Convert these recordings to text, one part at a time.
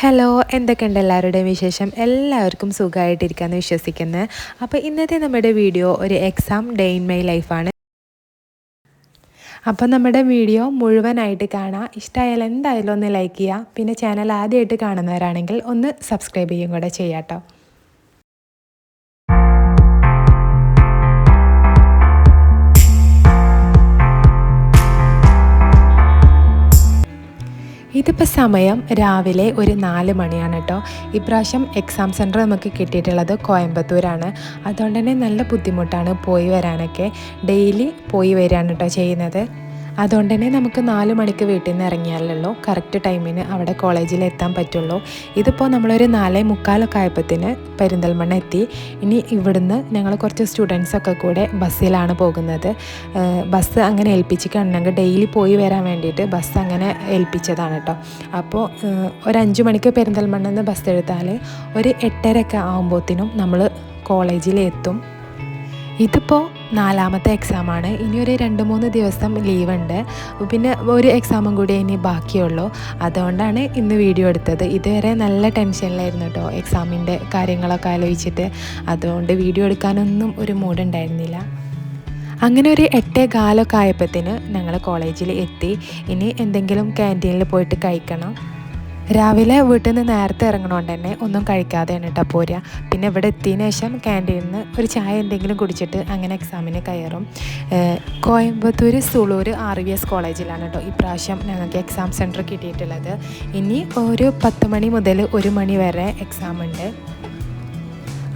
Hello എന്തൊക്കെയുണ്ട് എല്ലാവരുടെയും വിശേഷം? എല്ലാവർക്കും സുഖമായിട്ടിരിക്കാമെന്ന് വിശ്വസിക്കുന്നത് അപ്പോൾ ഇന്നത്തെ നമ്മുടെ വീഡിയോ ഒരു എക്സാം ഡേ ഇൻ മൈ ലൈഫാണ് അപ്പോൾ നമ്മുടെ വീഡിയോ മുഴുവനായിട്ട് കാണാം. ഇഷ്ടമായാൽ എന്തായാലും ഒന്ന് ലൈക്ക് ചെയ്യുക. പിന്നെ ചാനൽ ആദ്യമായിട്ട് കാണുന്നവരാണെങ്കിൽ ഒന്ന് സബ്സ്ക്രൈബ് ചെയ്യും കൂടെ ചെയ്യാം കേട്ടോ ഇതിപ്പോൾ സമയം രാവിലെ ഒരു നാല് മണിയാണ് കേട്ടോ ഇപ്രാവശ്യം എക്സാം സെന്റർ നമുക്ക് കിട്ടിയിട്ടുള്ളത് കോയമ്പത്തൂരാണ്. അതുകൊണ്ട് തന്നെ നല്ല ബുദ്ധിമുട്ടാണ് പോയി വരാനൊക്കെ. ഡെയിലി പോയി വരികയാണ് കേട്ടോ ചെയ്യുന്നത്. അതുകൊണ്ട് തന്നെ നമുക്ക് നാല് മണിക്ക് വീട്ടിൽ നിന്ന് ഇറങ്ങിയാലല്ലോ കറക്റ്റ് ടൈമിന് അവിടെ കോളേജിൽ എത്താൻ പറ്റുള്ളൂ. ഇതിപ്പോൾ നമ്മളൊരു നാലേ മുക്കാലൊക്കെ ആയപ്പത്തിന് പെരിന്തൽമണ്ണ എത്തി. ഇനി ഇവിടുന്ന് ഞങ്ങൾ കുറച്ച് സ്റ്റുഡൻസൊക്കെ കൂടെ ബസ്സിലാണ് പോകുന്നത്. ബസ് അങ്ങനെ ഏൽപ്പിച്ചിട്ടുണ്ടെങ്കിൽ ഡെയിലി പോയി വരാൻ വേണ്ടിയിട്ട് ബസ് അങ്ങനെ ഏൽപ്പിച്ചതാണ് കേട്ടോ അപ്പോൾ ഒരു അഞ്ച് മണിക്ക് പെരിന്തൽമണ്ണ നിന്ന് ബസ് എടുത്താൽ ഒരു എട്ടരയൊക്കെ ആകുമ്പോഴത്തേനും നമ്മൾ കോളേജിൽ എത്തും. ഇതിപ്പോൾ നാലാമത്തെ എക്സാമാണ് ഇനി ഒരു രണ്ട് മൂന്ന് ദിവസം ലീവ് ഉണ്ട്. പിന്നെ ഒരു എക്സാമും കൂടി ഇനി ബാക്കിയുള്ളൂ. അതുകൊണ്ടാണ് ഇന്ന് വീഡിയോ എടുത്തത്. ഇതുവരെ നല്ല ടെൻഷനിലായിരുന്നു കേട്ടോ എക്സാമിന്റെ കാര്യങ്ങളൊക്കെ ആലോചിച്ചിട്ട്. അതുകൊണ്ട് വീഡിയോ എടുക്കാനൊന്നും ഒരു മൂഡ് ഉണ്ടായിരുന്നില്ല. അങ്ങനെ ഒരു എട്ടേ കാലൊക്കെ ആയപ്പോഴത്തേന് ഞങ്ങൾ കോളേജിൽ എത്തി. ഇനി എന്തെങ്കിലും ക്യാന്റീനിൽ പോയിട്ട് കഴിക്കണം. രാവിലെ വീട്ടിൽ നിന്ന് നേരത്തെ ഇറങ്ങണോണ്ട് തന്നെ ഒന്നും കഴിക്കാതെയാണ് കേട്ടോ പോരുക. പിന്നെ ഇവിടെ എത്തിയതിന് ശേഷം ക്യാന്റീനിൽ നിന്ന് ഒരു ചായ എന്തെങ്കിലും കുടിച്ചിട്ട് അങ്ങനെ എക്സാമിന് കയറും. Coimbatore Sulur R V S കോളേജിലാണ് കേട്ടോ ഇപ്രാവശ്യം ഞങ്ങൾക്ക് എക്സാം സെന്റർ കിട്ടിയിട്ടുള്ളത്. ഇനി ഒരു പത്ത് മണി മുതൽ ഒരു മണി വരെ എക്സാം ഉണ്ട്.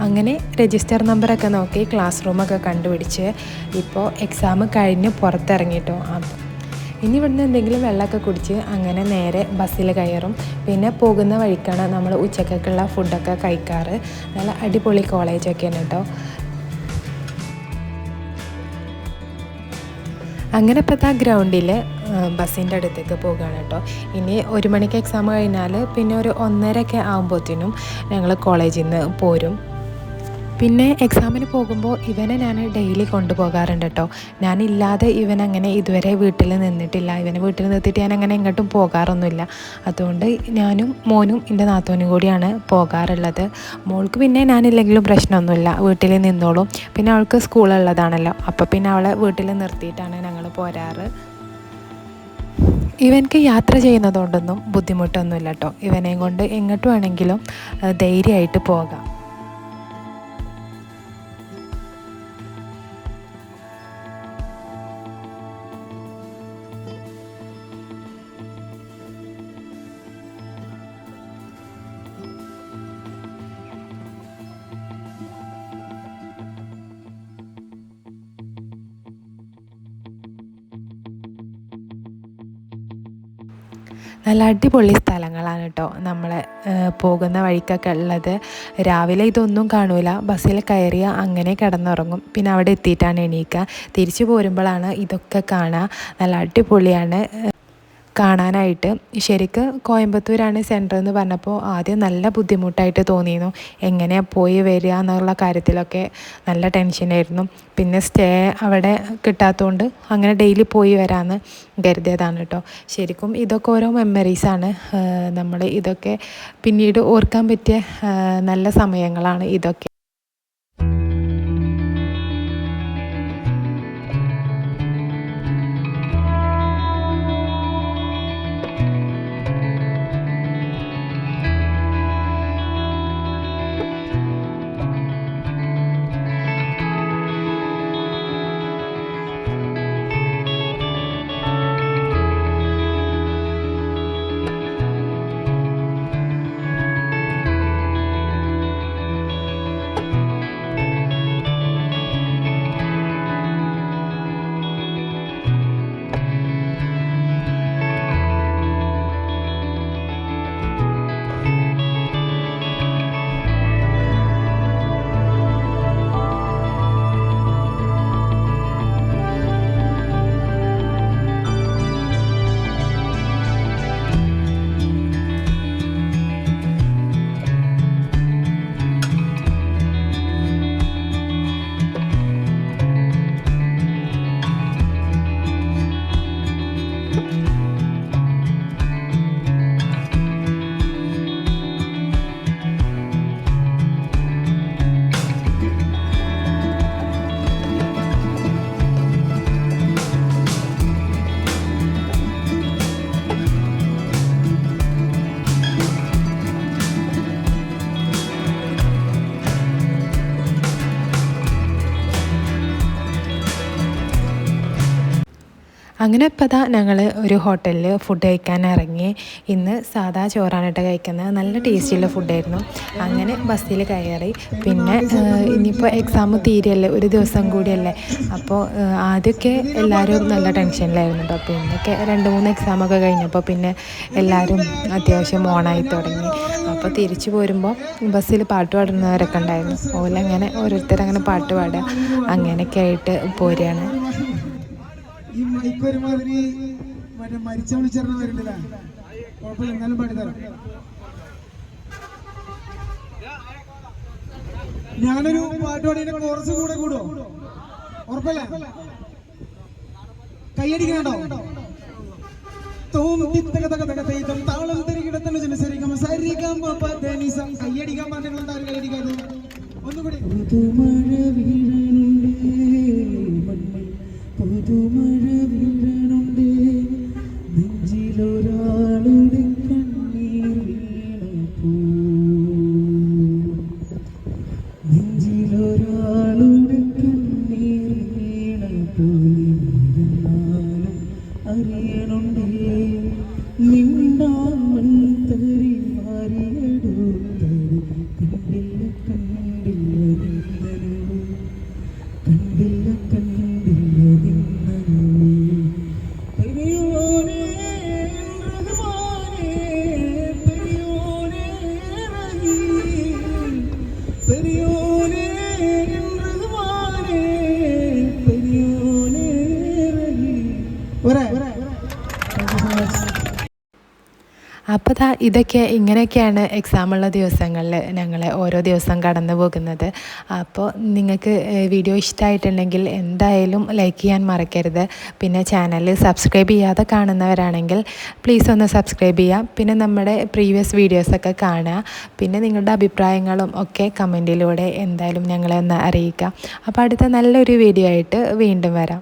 അങ്ങനെ രജിസ്റ്റർ നമ്പറൊക്കെ നോക്കി ക്ലാസ് റൂമൊക്കെ കണ്ടുപിടിച്ച് ഇപ്പോൾ എക്സാം കഴിഞ്ഞ് പുറത്തിറങ്ങിയിട്ടോ ഇനി ഇവിടുന്ന് എന്തെങ്കിലും വെള്ളമൊക്കെ കുടിച്ച് അങ്ങനെ നേരെ ബസ്സിൽ കയറും. പിന്നെ പോകുന്ന വഴിക്കാണ് നമ്മൾ ഉച്ചക്കൊക്കെയുള്ള ഫുഡൊക്കെ കഴിക്കാറ്. നല്ല അടിപൊളി കോളേജൊക്കെയാണ് കേട്ടോ. അങ്ങനെ ഇപ്പോൾ ആ ഗ്രൗണ്ടിൽ ബസ്സിന്റെ അടുത്തേക്ക് പോകുകയാണ് കേട്ടോ. ഇനി ഒരു മണിക്ക് എക്സാം കഴിഞ്ഞാൽ പിന്നെ ഒരു ഒന്നരയൊക്കെ ആകുമ്പോഴത്തേനും ഞങ്ങൾ കോളേജിൽ നിന്ന് പോരും. പിന്നെ എക്സാമിന് പോകുമ്പോൾ ഇവനെ ഞാൻ ഡെയിലി കൊണ്ടുപോകാറുണ്ട് കേട്ടോ ഞാനില്ലാതെ ഇവൻ അങ്ങനെ ഇതുവരെ വീട്ടിൽ നിന്നിട്ടില്ല. ഇവനെ വീട്ടിൽ നിർത്തിയിട്ട് ഞാൻ അങ്ങനെ എങ്ങോട്ടും പോകാറൊന്നുമില്ല. അതുകൊണ്ട് ഞാനും മോനും എന്റെ നാത്തോനും കൂടിയാണ് പോകാറുള്ളത്. മോൾക്ക് പിന്നെ ഞാനില്ലെങ്കിലും പ്രശ്നമൊന്നുമില്ല. വീട്ടിൽ നിന്നോളും. പിന്നെ അവൾക്ക് സ്കൂളുള്ളതാണല്ലോ. അപ്പോൾ പിന്നെ അവളെ വീട്ടിൽ നിർത്തിയിട്ടാണ് ഞങ്ങൾ പോരാറ്. ഇവനക്ക് യാത്ര ചെയ്യുന്നതുകൊണ്ടൊന്നും ബുദ്ധിമുട്ടൊന്നുമില്ല കേട്ടോ ഇവനെയും കൊണ്ട് എങ്ങോട്ട് വേണമെങ്കിലും ധൈര്യമായിട്ട് പോകാം. നല്ല അടിപൊളി സ്ഥലങ്ങളാണ് കേട്ടോ നമ്മൾ പോകുന്ന വഴിക്കൊക്കെ ഉള്ളത്. രാവിലെ ഇതൊന്നും കാണൂല. ബസ്സിൽ കയറിയ അങ്ങനെ കിടന്നുറങ്ങും. പിന്നെ അവിടെ എത്തിയിട്ടാണ് എണീക്കുക തിരിച്ചു പോരുമ്പോഴാണ് ഇതൊക്കെ കാണുക നല്ല അടിപൊളിയാണ്. കാണാനായിട്ട് ശരിക്ക് കോയമ്പത്തൂരാണ് സെന്റർ എന്ന് പറഞ്ഞപ്പോൾ ആദ്യം നല്ല ബുദ്ധിമുട്ടായിട്ട് തോന്നിയിരുന്നു. എങ്ങനെയാണ് പോയി വരിക എന്നുള്ള കാര്യത്തിലൊക്കെ നല്ല ടെൻഷനായിരുന്നു പിന്നെ സ്റ്റേ അവിടെ കിട്ടാത്തതുകൊണ്ട് അങ്ങനെ ഡെയിലി പോയി വരാമെന്ന് കരുതിയതാണ് കേട്ടോ. ശരിക്കും ഇതൊക്കെ ഓരോ മെമ്മറീസാണ് നമ്മൾ ഇതൊക്കെ പിന്നീട് ഓർക്കാൻ പറ്റിയ നല്ല സമയങ്ങളാണ് ഇതൊക്കെ. അങ്ങനെ ഇപ്പോൾ ദാ ഞങ്ങൾ ഒരു ഹോട്ടലിൽ ഫുഡ് കഴിക്കാൻ ഇറങ്ങി ഇന്ന് സാധാ ചോറാണ് കേട്ടോ കഴിക്കുന്നത്. നല്ല ടേസ്റ്റിയുള്ള ഫുഡായിരുന്നു അങ്ങനെ ബസ്സിൽ കയറി. പിന്നെ ഇനിയിപ്പോൾ എക്സാം തീരെയല്ലേ ഒരു ദിവസം കൂടിയല്ലേ? അപ്പോൾ ആദ്യമൊക്കെ എല്ലാവരും നല്ല ടെൻഷനിലായിരുന്നു കേട്ടോ പിന്നൊക്കെ രണ്ട് മൂന്ന് എക്സാമൊക്കെ കഴിഞ്ഞപ്പോൾ പിന്നെ എല്ലാവരും അത്യാവശ്യം ഓണായി തുടങ്ങി. അപ്പോൾ തിരിച്ചു പോരുമ്പോൾ ബസ്സിൽ പാട്ട് പാടുന്നവരൊക്കെ ഉണ്ടായിരുന്നു. ഓലങ്ങനെ ഓരോരുത്തരങ്ങനെ പാട്ട് പാടുക. അങ്ങനെയൊക്കെ ആയിട്ട് പോരുകയാണ് മൈക്ക് ഒരുമാതിരി മറ്റേ മരിച്ച വിളിച്ചറിഞ്ഞ വരുന്നില്ല കുഴപ്പമില്ല എന്നാലും പാടിത്തരാം ഞാനൊരു പാട്ട് പാടിയുടെ കോറസ് കൂടെ കൂടോ ഉറപ്പല്ല? കൈയടിക്കണോ താളം ഒന്നുകൂടി. പുതുമഴ വീഴനുണ്ട് നെഞ്ചിലൊരാളുടെ കണ്ണീർ വീണപ്പോ. നെഞ്ചിലൊരാളുടെ കണ്ണീർ വീണപ്പോയിരുന്നാലും അറിയണുണ്ടേ Oh, അപ്പോൾ ദാ ഇതൊക്കെ ഇങ്ങനെയൊക്കെയാണ് എക്സാമുള്ള ദിവസങ്ങളിൽ ഞങ്ങൾ ഓരോ ദിവസം കടന്നു പോകുന്നത്. അപ്പോൾ നിങ്ങൾക്ക് വീഡിയോ ഇഷ്ടമായിട്ടുണ്ടെങ്കിൽ എന്തായാലും ലൈക്ക് ചെയ്യാൻ മറക്കരുത്. പിന്നെ ചാനൽ സബ്സ്ക്രൈബ് ചെയ്യാതെ കാണുന്നവരാണെങ്കിൽ പ്ലീസ് ഒന്ന് സബ്സ്ക്രൈബ് ചെയ്യാം. പിന്നെ നമ്മുടെ പ്രീവിയസ് വീഡിയോസൊക്കെ കാണുക. പിന്നെ നിങ്ങളുടെ അഭിപ്രായങ്ങളും ഒക്കെ കമന്റിലൂടെ എന്തായാലും ഞങ്ങളെ ഒന്ന് അറിയിക്കാം. അപ്പോൾ അടുത്ത നല്ലൊരു വീഡിയോ ആയിട്ട് വീണ്ടും വരാം.